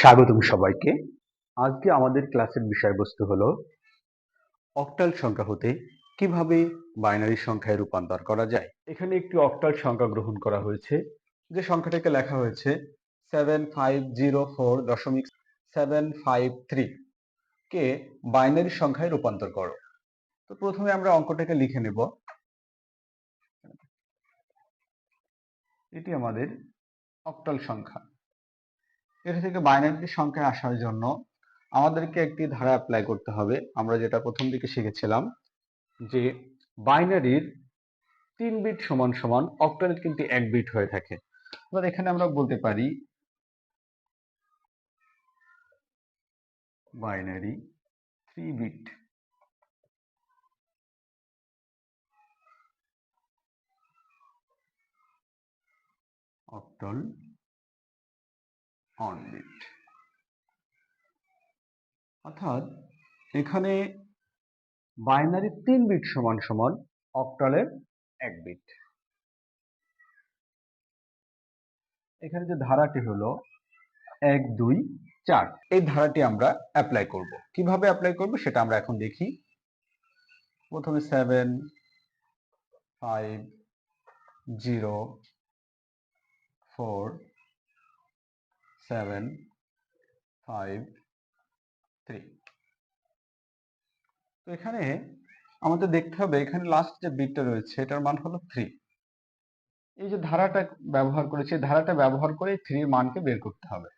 স্বাগতম সবাইকে। আজকে আমাদের ক্লাসের বিষয়বস্তু হলো অক্টাল সংখ্যা হতে কীভাবে বাইনারি সংখ্যায় রূপান্তর করা যায়। এখানে একটি অক্টাল সংখ্যা গ্রহণ করা হয়েছে। যে সংখ্যাটাকে লেখা হয়েছে সেভেন ফাইভ জিরো ফোর দশমিক সেভেন ফাইভ থ্রি কে বাইনারি সংখ্যায় রূপান্তর করো। তো প্রথমে আমরা অঙ্কটাকে লিখে নেব। এটি আমাদের অক্টাল সংখ্যা। এটা থেকে বাইনারি সংখ্যায় আসার জন্য আমাদেরকে একটি ধারা অ্যাপ্লাই করতে হবে। আমরা যেটা প্রথম দিকে শিখেছিলাম যে বাইনারির তিন বিট সমান সমান অক্টালের কিন্তু এক বিট হয়ে থাকে। এবার এখানে আমরা বলতে পারি binary three bit octal one bit অর্থাৎ এখানে বাইনারি তিন বিট সমান সমান অক্টালের এক বিট এখানে যে ধারাটি হলো এক, দুই, চার, এই ধারাটি আমরা অ্যাপ্লাই করব। কীভাবে অ্যাপ্লাই করব সেটা আমরা এখন দেখি। প্রথমে seven five zero four seven five three তো এখানে আমাদের দেখতে হবে, এখানে লাস্ট যে বিটটা রয়েছে, এটার মান হলো থ্রি এই যে ধারাটা ব্যবহার করেছে ধারাটা ব্যবহার করে থ্রির মানকে বের করতে হবে।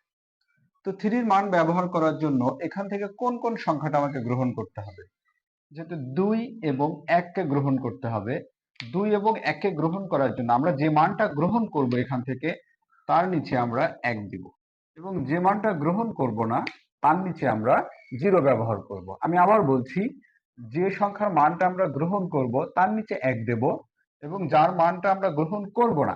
তো থ্রির মান ব্যবহার করার জন্য এখান থেকে কোন কোন সংখ্যাটা আমাকে গ্রহণ করতে হবে? যেহেতু দুই এবং এককে গ্রহণ করতে হবে। দুই এবং এককে গ্রহণ করার জন্য আমরা যে মানটা গ্রহণ করব এখান থেকে, তার নিচে আমরা এক দিব। এবং যে মানটা গ্রহণ করব না, তার নিচে আমরা জিরো ব্যবহার করব। আমি আবার বলছি, যে সংখ্যার মানটা আমরা গ্রহণ করব, তার নিচে এক দেব এবং যার মানটা আমরা গ্রহণ করব না,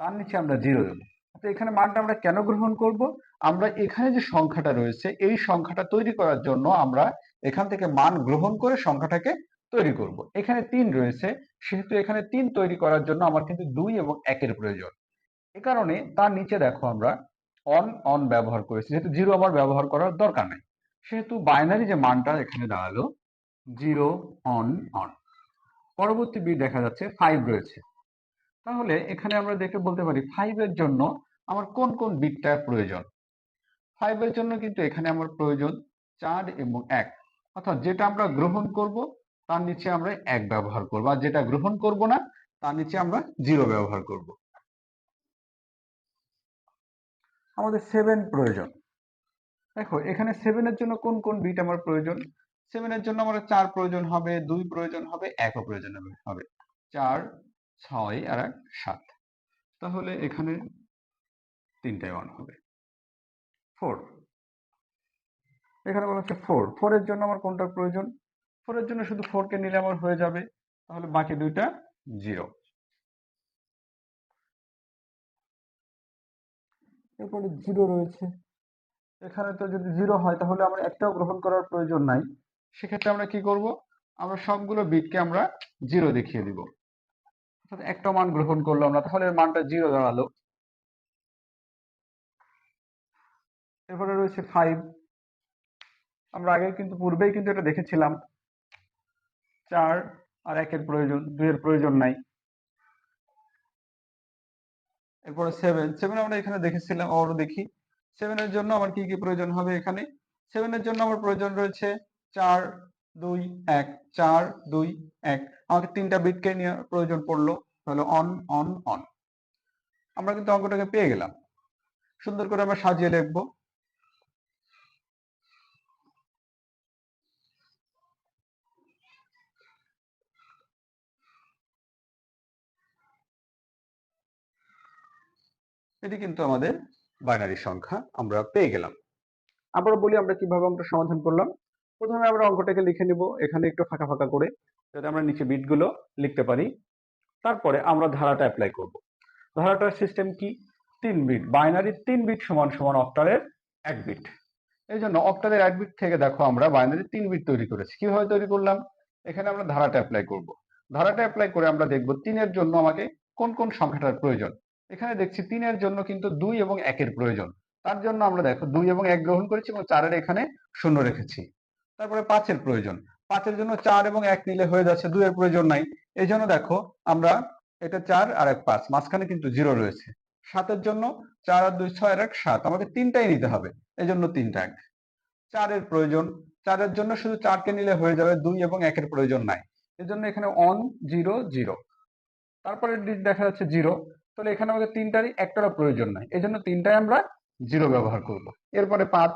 তার নিচে আমরা জিরো দেব। তো এখানে মানটা আমরা কেন গ্রহণ করব? আমরা এখানে যে সংখ্যাটা রয়েছে, এই সংখ্যাটা তৈরি করার জন্য আমরা এখান থেকে মান গ্রহণ করে সংখ্যাটাকে তৈরি করব। এখানে তিন রয়েছে, সেহেতু এখানে তিন তৈরি করার জন্য আমার কিন্তু দুই এবং একের প্রয়োজন। এ কারণে তার নিচে দেখো আমরা অন অন ব্যবহার করেছি। যেহেতু জিরো আমার ব্যবহার করার দরকার নেই। সেহেতু বাইনারি যে মানটা এখানে দাঁড়াল জিরো অন অন পরবর্তী বিট দেখা যাচ্ছে ফাইভ রয়েছে। তাহলে এখানে আমরা দেখে বলতে পারি ফাইভের জন্য আমার কোন কোন বিটটা প্রয়োজন? ফাইভের জন্য কিন্তু এখানে আমার প্রয়োজন চার এবং এক। অর্থাৎ যেটা আমরা গ্রহণ করব, তার নিচে আমরা এক ব্যবহার করব। আর যেটা গ্রহণ করব না, তার নিচে আমরা জিরো ব্যবহার করব। আমাদের সেভেন প্রয়োজন। দেখো, এখানে সেভেনের জন্য কোন কোন বিট আমার প্রয়োজন? সেভেনের জন্য আমার চার প্রয়োজন হবে, দুই প্রয়োজন হবে একও প্রয়োজন হবে। চার, ছয় আর এক, সাত। তাহলে এখানে তিনটায় ওয়ান হবে। ফোর এখানে বলা হচ্ছে ফোর ফোরের জন্য আমার কোনটা প্রয়োজন? ফোরের জন্য শুধু ফোরকে নিলে আমার হয়ে যাবে। তাহলে বাকি দুইটা জিরো এরপরে জিরো রয়েছে। এখানে তো যদি জিরো হয়, তাহলে আমরা একটাও গ্রহণ করার প্রয়োজন নাই। সেক্ষেত্রে আমরা কি করব? আমরা সবগুলো বিটকে আমরা জিরো দেখিয়ে দিব। একটা মান গ্রহণ করলাম না, তাহলে মানটা জিরো দাঁড়াল। এরপরে রয়েছে ফাইভ আমরা আগে কিন্তু, পূর্বেই কিন্তু এটা দেখেছিলাম। চার আর একের প্রয়োজন, দুইয়ের প্রয়োজন নাই। এরপরে সেভেন সেভেন আমরা এখানে দেখেছিলাম, আবারও দেখি। সেভেনের জন্য আমার কি কি প্রয়োজন হবে এখানে? সেভেনের জন্য আমার প্রয়োজন রয়েছে চার, দুই, এক। চার, দুই, এক। আমাকে তিনটা বিটকে নেওয়ার প্রয়োজন পড়ল। তাহলে অন অন অন আমরা কিন্তু অঙ্কটাকে পেয়ে গেলাম। সুন্দর করে আমরা সাজিয়ে লিখব। এটি কিন্তু আমাদের বাইনারি সংখ্যা আমরা পেয়ে গেলাম। আবার বলি আমরা কীভাবে অঙ্কটা সমাধান করলাম। প্রথমে আমরা অঙ্কটাকে লিখে নিব, এখানে একটু ফাঁকা ফাঁকা করে, যাতে আমরা নিচে বিটগুলো লিখতে পারি। তারপরে আমরা ধারাটা অ্যাপ্লাই করব। ধারাটার সিস্টেম কি? তিন বিট, বাইনারি তিন বিট সমান সমান অক্টালের এক বিট। এই জন্য অক্টালের এক বিট থেকে দেখো আমরা বাইনারি তিন বিট তৈরি করেছি। কীভাবে তৈরি করলাম? এখানে আমরা ধারাটা অ্যাপ্লাই করব। ধারাটা অ্যাপ্লাই করে আমরা দেখব তিনের জন্য আমাকে কোন কোন সংখ্যাটার প্রয়োজন। এখানে দেখছি তিনের জন্য কিন্তু দুই এবং একের প্রয়োজন। তার জন্য আমরা দেখো দুই এবং এক গ্রহণ করেছি এবং চারের এখানে শূন্য রেখেছি। তারপরে পাঁচের প্রয়োজন। পাঁচের জন্য চার এবং এক নিলে হয়ে যাচ্ছে দুইয়ের প্রয়োজন নাই। এই জন্য দেখো আমরা এটা চার আর এক পাঁচ, মাঝখানে কিন্তু জিরো রয়েছে। সাতের জন্য চার আর দুই ছয় আর এক সাত, আমাকে তিনটাই নিতে হবে। এই জন্য তিনটা এক। চারের প্রয়োজন। চারের জন্য শুধু চারকে নিলে হয়ে যাবে দুই এবং একের প্রয়োজন নাই। এর জন্য এখানে অন জিরো জিরো তারপরে দেখা যাচ্ছে জিরো তাহলে এখানে আমাদের তিনটারই একটারও প্রয়োজন নাই। এই জন্য তিনটায় আমরা জিরো ব্যবহার করব। এরপরে পাঁচ,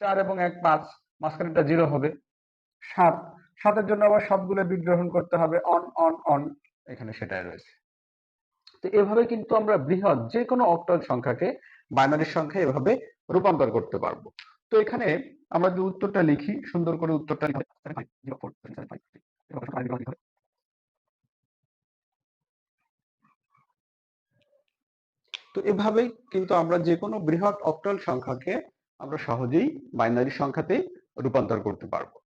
চার এবং এক, পাঁচ মাঝখানেটা জিরো হবে। সাত, সাতের জন্য আবার সবগুলো বিট গ্রহণ করতে হবে। অন অন অন এখানে সেটাই রয়েছে। তো এভাবে কিন্তু আমরা বৃহৎ যে কোনো অক্টাল সংখ্যাকে বাইনারি সংখ্যা এভাবে রূপান্তর করতে পারব। তো এখানে আমরা যদি উত্তরটা লিখি, সুন্দর করে উত্তরটা তো এভাবেই কিন্তু আমরা যে কোনো বৃহৎ অক্টাল সংখ্যাকে আমরা সহজেই বাইনারি সংখ্যাতে রূপান্তর করতে পারব।